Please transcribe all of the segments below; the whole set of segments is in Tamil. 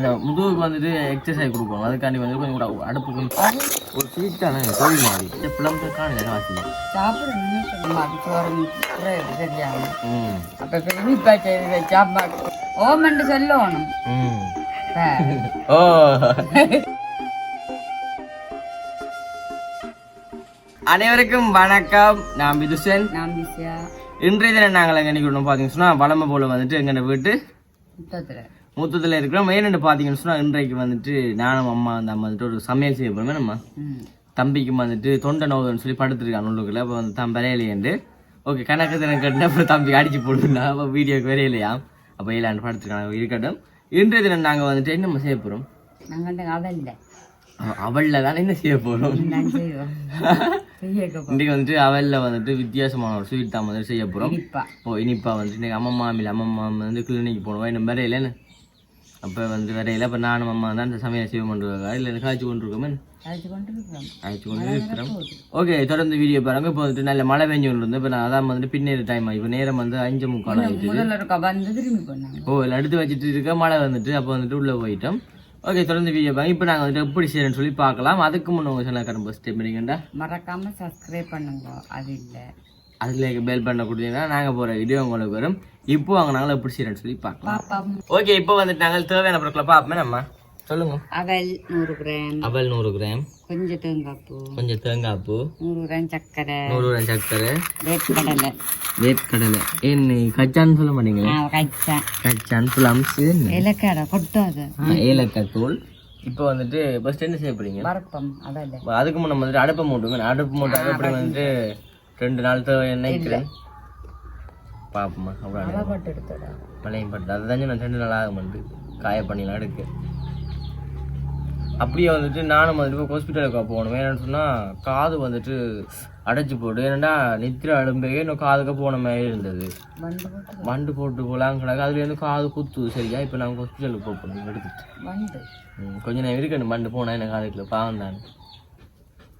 இந்த முதுகுக்கு வந்துட்டு எக்ஸசைஸ் கொடுப்போம் அதுக்காண்டி வந்து கொஞ்சம் கூட அடுப்பு கொஞ்சம் ஒரு ஸ்வீட்டான கோழி மாதிரி. இந்த பிளம்பு காணுது வாசி. சாப்பிடணும்னு சொல்லுமா அது சோறு சரியாம ம். அப்ப பெருமிப்பா செய்து வச்சா ஓமண்டு சொல்லணும். ஓ. அனைவருக்கும் வணக்கம். நான் விதுசன் நான் இன்றைய தினம் நாங்கள் எங்கே நிற்கணும் பார்த்தீங்கன்னு வளமை போல வந்துட்டு எங்கள்ட வீட்டு முத்தத்துல இருக்கிறோம். ஏன்னு பார்த்தீங்கன்னு சொன்னால் இன்றைக்கு வந்துட்டு நானும் அம்மா அந்த அம்மா வந்துட்டு ஒரு சமையல் செய்ய போகிறோமே நம்ம. தம்பிக்கு வந்துட்டு தொண்டை நோவுன்னு சொல்லி படுத்துருக்கான் உள்ளுக்குள்ள அப்போ வந்து தம் வரையிலேண்டு ஓகே கணக்கு தினம் கட்டினா அப்புறம் தம்பி அடிச்சு போடுனா அப்போ வீடியோக்கு வரையிலையா? அப்போ இல்லாண்டு படுத்துருக்காங்க இருக்கட்டும். இன்றைய தினம் நாங்கள் வந்துட்டு என்ன செய்ய போகிறோம் நாங்கள் அவல்ல அவளில் தான் என்ன செய்ய போகிறோம் இன்றைக்கு வந்துட்டு அவலில் வந்துட்டு வித்தியாசமான ஒரு ஸ்வீட் தான் வந்துட்டு செய்ய போகிறோம் இனிப்பா. ஓ இனிப்பா வந்துட்டு இன்னைக்கு அம்மா மாமியில் அம்மா மாமி வந்து கிளினிக் போனோம்? இன்னும் வரையிலன்னு அப்போ வந்து வரையில அப்போ நானும் அம்மா தான் இந்த சமையல் செய்ய இருக்கா இல்லை காய்ச்சி கொண்டு இருக்கோமே அழைச்சு கொண்டு இருக்கிறோம் ஓகே தொடர்ந்து வீடியோ பாருங்க. இப்போ வந்துட்டு நல்ல மழை பெஞ்சு கொண்டு இருந்து இப்போ நான் அதான் வந்துட்டு பின்னேற டைம் ஆகி இப்போ நேரம் வந்து அஞ்சு முக்கால் ஆகிட்டு ஓ இல்லை எடுத்து வச்சுட்டு இருக்க மழை வந்துட்டு அப்போ வந்துட்டு உள்ளே போயிட்டோம். ஓகே தொடர்ந்து வீடியோ பாருங்க. இப்போ நாங்கள் வந்துட்டு எப்படி செய்யறேன்னு சொல்லி பார்க்கலாம். அதுக்கு முன்னே உங்கள் சொன்ன கரும்பு ஸ்டெப் பண்ணிக்கண்டா மறக்காம சப்ஸ்கிரைப் பண்ணுங்க. அது இல்லை. அதில் பெல் பண்ண கொடுத்தீங்கன்னா நாங்கள் போகிற வீடியோ உங்களுக்கு வரும். இப்போ அவங்க நாங்கள் எப்படி சொல்லி பார்க்கலாம். ஓகே இப்போ வந்துட்டு நாங்கள் தேவையான பொருட்களை பார்ப்போமே நம்ம. சொல்லுங்க. அவல் நூறு கிராம். அவல் நூறு கிராம். கொஞ்சம் தேங்காய் பூ. கொஞ்சம் தேங்காய் பூ. நூறு கிராம் சர்க்கரை. நூறு கிராம் சர்க்கரை. வேர்க்கடலை வேர்க்கடலை என்ன கச்சான்னு சொல்ல மாட்டீங்களா? கச்சா. கச்சான் பிளம்ஸ் இலக்கடை கொட்டாது ஏலக்காய் தூள். இப்போ வந்துட்டு ஃபர்ஸ்ட் என்ன செய்ய போறீங்க? பருப்பம் அதல்ல அதுக்கு முன்ன வந்துட்டு அடுப்பை மூட்டுங்க. அடுப்பு மூட்டாங்க அப்படி வந்துட்டு ரெண்டு நாள் தேவை நினைக்கிறேன் பாப்போமா அவ்வளோ போட்டு எடுத்துடா மழையும் பட்டு. அதுதான் நான் ரெண்டு நாள் ஆக மாட்டேன் காய பண்ணிலாம் எடுக்க. அப்படியே வந்துட்டு நானும் வந்துட்டு இப்போ ஹாஸ்பிட்டலுக்கு போகணும். ஏன்னு சொன்னால் காது வந்துட்டு அடைச்சி போட்டு ஏன்னா நித்திர அழும்பே இன்னும் காதுக்கு போன மாதிரி இருந்தது. மண்டு போட்டு போகலாம் கிடக்கு. அதுலேருந்து காது குத்து சரியா? இப்போ நாங்கள் ஹாஸ்பிட்டலுக்கு போக போகிறோம் எடுத்துட்டு. வண்டு ம், கொஞ்ச நேரம் இருக்கட்டும் மண்டு போனால் எனக்கு காதுக்குள்ள? பாவம் தானே.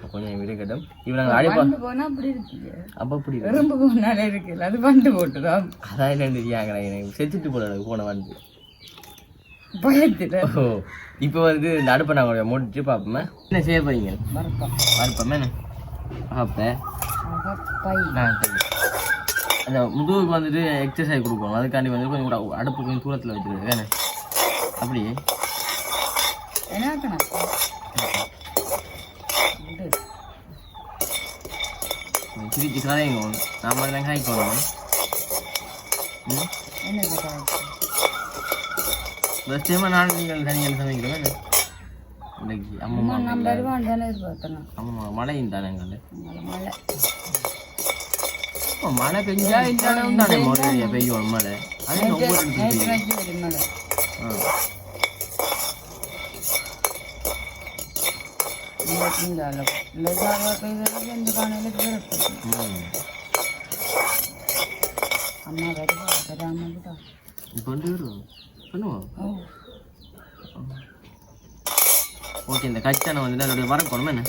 கொஞ்சம் இருக்கட்டும் இப்போ நாங்கள் அடிப்பா வண்டு போனா அப்படி இருக்கு அப்போ அப்படி எறும்பு போனாலே இருக்குல்ல அது வண்டு போட்டுதான் அதான் என்ன தெரியாங்க எனக்கு செத்துட்டு போல எனக்கு போன வந்து பயத்துல. ஓ இப்போ வந்து இந்த அடுப்பை நாங்கள் முடிச்சு பார்ப்போமே என்ன செய்ய போறீங்க? பருப்பம் பார்ப்போமே என்ன? அப்போ. அந்த முதுகுக்கு வந்துட்டு எக்ஸசைஸ் கொடுப்போம் அதுக்காண்டி வந்து கொஞ்சம் கூட அடுப்பு கொஞ்சம் தூரத்தில் வச்சுருக்கேன். அப்படியே. என்ன என்னது கணக்கு? ஃபஸ்ட் டைமாக நான் நீங்கள் தனியாக சமைக்கிறோம் என்ன இன்னைக்கு அம்மா தானே மழையும் தானே மழை மழை பெஞ்சா இல்லாலும் தானே மொழியா பெய்யும் மழை அது ஆ. இந்த. அம்மா வருவா வருவோம் பண்ணுவோம் ஓ ஓகே இந்த கச்சானை வந்து அதோடைய வறுக்கணும் என்ன?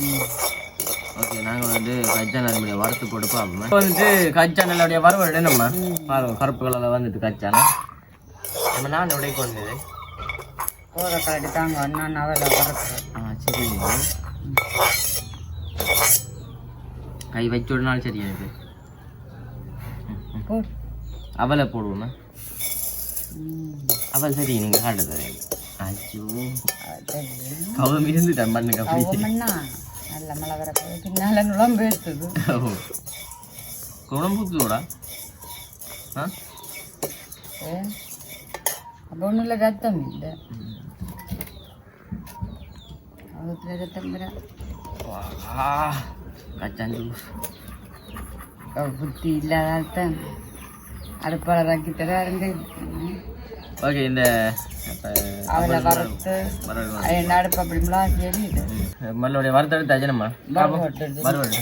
ஓகே நாங்கள் வந்து கச்சான் அதனுடைய வறுத்து போட்டு பார்ப்போம்? இப்போ வந்துட்டு கச்சானோடைய வறுவல் நம்ம பாருங்க கருப்பு கலரில் வந்துட்டு கச்சானை நம்ம நான் உடைக்க வந்தது போகிற தாங்க அண்ணா நவலை வரக்கிறேன் ஆ சரிங்க. கை வச்சு விடனாலும் சரி எனக்கு போ. அவலை போடுவோமே? ம் அவல் சரி. நீங்கள் காட்டுறது ஐயோ கவம் இருந்துட்டேன் பண்ணுங்க நல்ல மழை வரப்போ பின்னால நுழம்பு எடுத்தது. ஓ. குழம்புத்தூடா ஆ? அப்போ ஒன்றும் இல்லை ரத்தம் இல்லை. ரத்தம் பெற வா கச்சான் ஜூஸ் புத்தி இல்லாத அர்த்தம் அடுப்பாளர் ஆக்கி தர இருந்து ஓகே இந்த அவளை வறுத்து வரணும் என்ன அடுப்பு அப்படி மிளாசி எரியுது மல்லுடைய வறுத்தெடுத்து அஜனம்மா வறுவல்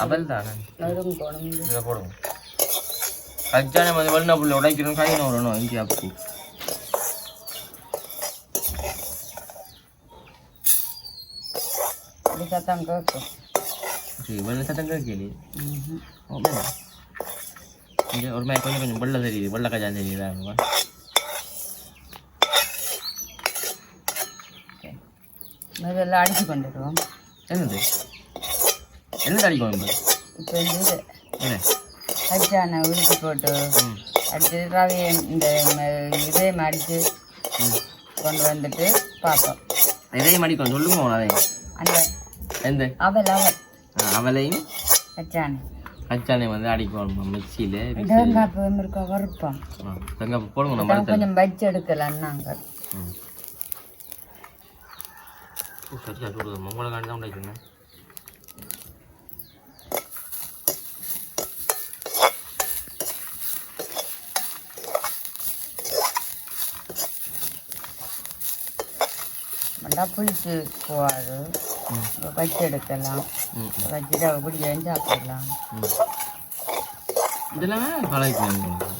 அவல் தானே போடுவோம் கச்சானை வந்து வெள்ளை புள்ள உடைக்கணும் காய் வரணும் இஞ்சி அப்பு அப்படி சத்தம் கேட்கும் சரி வெள்ளை சத்தம். ஓ இங்கே ஒரு மாதிரி கொஞ்சம் கொஞ்சம் வெள்ளை தெரியுது வெள்ளை கஜான் தெரியுதா முதல்ல அடிச்சு கொண்டுடுவோம் என்னது என்னது அடிக்கும் இப்போ இது என்ன கச்சானை உருட்டி போட்டு அடுத்து ரவையை இந்த ம- இதே மடித்து ம் கொண்டு வந்துட்டு பார்ப்போம் இதையும் அடிக்கும் சொல்லுங்க அதையும் அந்த எந்த? அவல் அவல். ஆ, அவளையும் கச்சானை கச்சானை வந்து அடிக்கணும்? மிக்சியில் தேங்காய் இருக்கா வறுப்போம் வெங்காயம் போடுங்க நம்ம கொஞ்சம் வச்சு எடுக்கலாம் நாங்கள் சரியா சொல்லுது மங்கள காண்டி தான் நல்லா புளிச்சு போகாது. வச்சு எடுக்கலாம். வச்சுட்டு பிடிக்கும் சாப்பிடலாம் இதெல்லாம் பழகிக்கணும்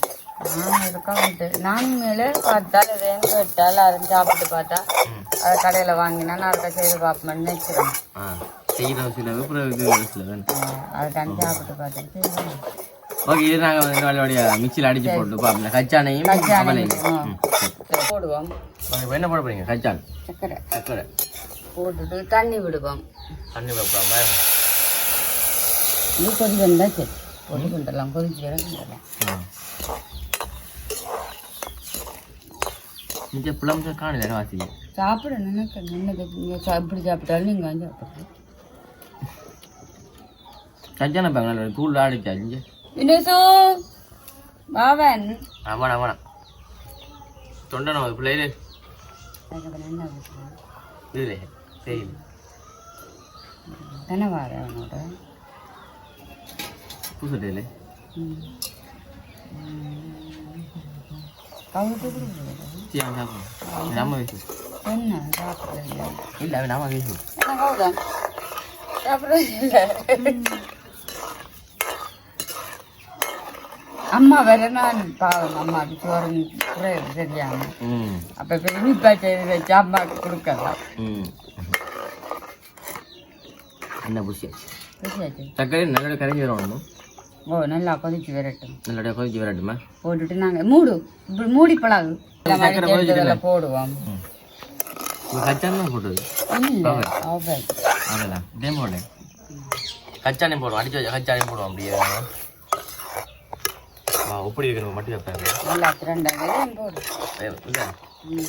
நான் மேலே பார்த்தால் இதையும் கேட்டால் அதை சாப்பிட்டு பார்த்தா அதை கடையில் வாங்கினா நான் அதை செய்து பார்ப்போம்னு நினைக்கிறேன். ஆ செய்கிற சில அப்புறம் இது சில வேணும் அதை தான் சாப்பிட்டு பார்த்துட்டு. ஓகே இது நாங்கள் வந்து வழியோடைய மிக்சியில் அடிச்சு போட்டு பார்ப்போம் கச்சானையும் போடுவோம். என்ன போட போறீங்க? கச்சான். சக்கரை போட்டுட்டு தண்ணி விடுவோம். தண்ணி வைப்போம் பாருங்க இது கொதி வந்தால் சரி. கொதி கொண்டுடலாம் கொதிச்சு வர கொண்டுடலாம் ம் இங்கே புளம்ச காணல வாசிங்க சாப்பிட நினைக்க நினைக்க நீங்கள் இப்படி சாப்பிட்டாலும் நீங்கள் வந்து சாப்பிடுங்க கச்சான பாங்க தூள் ஆடிச்சா இங்கே? இனசு பாவன் ஆ வேணாம் வேணாம் தொண்டை நம்ம பிள்ளையில. இல்லை அவன் நம்ம வயசு என்ன? கவுதான் சாப்பிடல அம்மா வேற நான் பாவம்? அம்மாவுக்கு சோறு குறையுது சரியாம ம். அப்போ இப்போ இனிப்பா செய்து வச்சு அம்மாவுக்கு கொடுக்கலாம் ம் என்ன புஷி புரியாச்சு சர்க்கரை நல்ல கரைஞ்சி வரணும் ஓ நல்லா கொதிச்சு விரட்டும் நல்ல கொதிச்சு வரட்டுமா போட்டுட்டு நாங்கள் மூடு இப்படி மூடி பழகு? போடுவோம் கச்சான் தான் போட்டது அதெல்லாம் இதே போடல கச்சானே போடுவோம் அடிச்சு வச்ச கச்சானே போடுவோம் அப்படியே எப்படி இருக்கணும் மட்டும் வைப்பாங்க நல்லா திரண்டாங்க போடு இல்லை ம்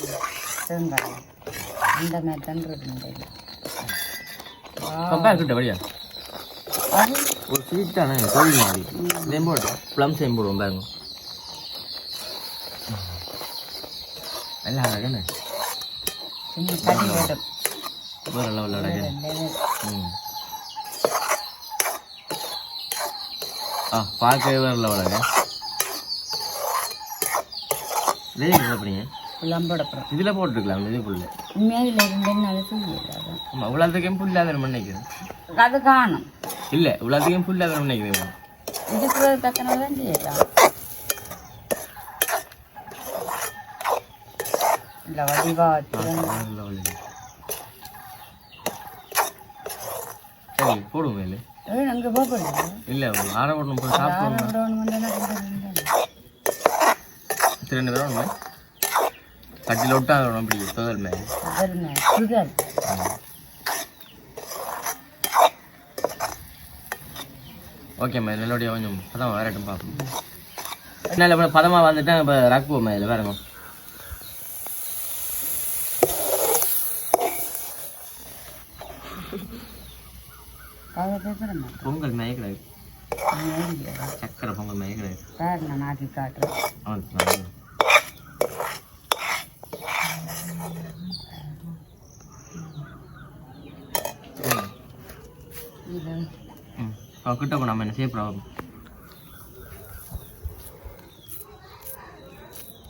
தேங்காய் அந்த மாதிரி தான் இருக்கு கம்பேர் கிட்ட வழியா ஒரு ஸ்வீட் தானே கோழி மாதிரி. சேம் போட்டோம் ப்ளம் சேம் போடுவோம் பாருங்க. நல்லா அழகானே சும்மா கறி வேட்டும் ம். ஆ பார்க்கவே வேறு லெவலாக இதே எப்படிங்க புள்ளம்போட அப்புறம் இதில் போட்டுருக்கலாம் இதே புல்லு. உண்மையாக இருந்து அதை செய்யல ஆமாம் இவ்வளோத்துக்கும் புல் இல்லாத நினைக்கிறேன் அது காணும். இல்லை இவ்வளோத்துக்கும் புல் இல்லாத நினைக்கிறேன் இதுக்கு தக்கன தான் செய்யலாம். இல்லை வடிவா வச்சு சரி போடுவோம் இல்லை அங்கே போகக்கூடாது இல்லை ஆற போடணும் போய் சாப்பிடுவோம் ரெண்டு பேரும் ஒன்று கட்டில் விட்டா வேணும் அப்படி தொகல் மேலே சுகர். ஓகேம்மா நல்லபடியாக கொஞ்சம் பதமாக வரட்டும் பார்ப்போம். என்னால் இப்போ பதமாக வந்துட்டேன் இப்போ ரக்குவோம்மா இதில் வேறங்க பொங்கல் மேய்க்கிறாரு சக்கரை பொங்கல் மேய்க்கிறாரு சார் நான் ஆக்கி காட்டுறேன் அவன் சொன்னாரு. ம். இது ம் அவன் கிட்ட போ நம்ம என்ன செய்ய போகிறோம்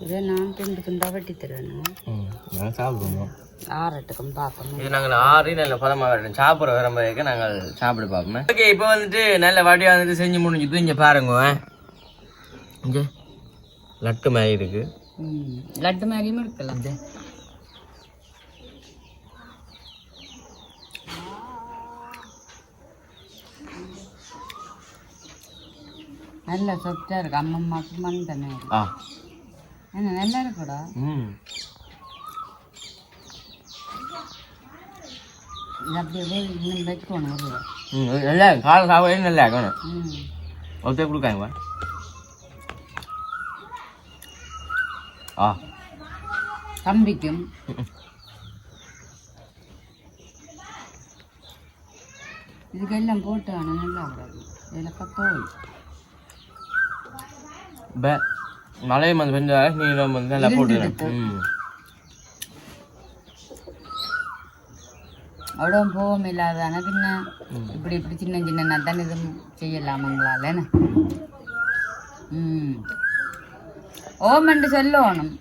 இதை நான் துண்டு துண்டாக வெட்டி தருவேன். ம் நாங்கள் சாப்பிடுவோம் ஆறட்டுக்கும் பார்க்கணும் இது நாங்கள் ஆறு நல்ல பதமாக வரட்டும் சாப்பிட்ற விரும்புறதுக்கு நாங்கள் சாப்பிட பார்ப்போம். ஓகே இப்போ வந்துட்டு நல்ல வடியாக வந்துட்டு செஞ்சு முடிஞ்சுது இங்கே பாருங்க. இங்கே லட்டு மாதிரி இருக்கு. லட்டு மாதிரியும் இருக்கலாம். நல்ல சொத்தாக இருக்கு அம்மம்மாக்கு மண் இருக்கு. ஆ என்ன நல்லா இருக்குடா ம் இது அப்படியே இன்னும் வைக்கணும் ஒரு ம் நல்லா. காலை சாப்பிட நல்லா இருக்கணும் ம் ஒருத்தர் கொடுக்காங்க வா ஆ தம்பிக்கும் இதுக்கெல்லாம் போட்டு ஆனால் நல்லா வராது இதில் பே மழை வந்து பெஞ்சா வந்து நல்லா போட்டு ம். அவ்வளோ போகும் இல்லாதானே பின்ன? இப்படி இப்படி சின்ன சின்ன நத்தன் இதுவும் செய்யலாமங்களால ம். ஓமண்டு சொல்லணும்.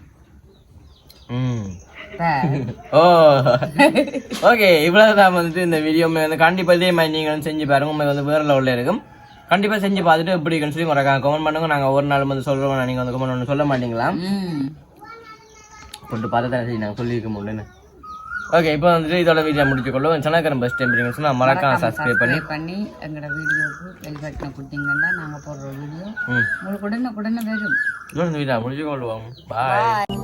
ம். ஓ. ஓகே இவ்வளவுதான் வந்துட்டு இந்த வீடியோ வந்து கண்டிப்பா இதே மாதிரி நீங்களும் செஞ்சு பாருங்க. உண்மை வந்து வேற லெவலில் இருக்கும். கண்டிப்பா செஞ்சு பார்த்துட்டு எப்படி இருக்குன்னு சொல்லி மறக்காம கமெண்ட் பண்ணுங்க. நாங்க ஒரு நாள் வந்து சொல்றோம். நீங்க வந்து கமெண்ட் ஒன்று சொல்ல மாட்டீங்களா? கொண்டு பார்த்து தான் சரி நாங்கள் சொல்லியிருக்க முடியுன்னு ஓகே இப்போ வந்துட்டு இதோட வீடியோ முடிச்சுக்கொள்ளும் சனக்கரம் பஸ் டைம் சொன்னா மறக்காம சப்ஸ்கிரைப் பண்ணி பண்ணி எங்களோட வீடியோவுக்கு பெல் பட்டனை கொடுத்தீங்கன்னா நாங்கள் போடுற வீடியோ உங்களுக்கு உடனே உடனே வரும். இதோட இந்த வீடியோ முடிச்சுக்கொள்வோம் பாய்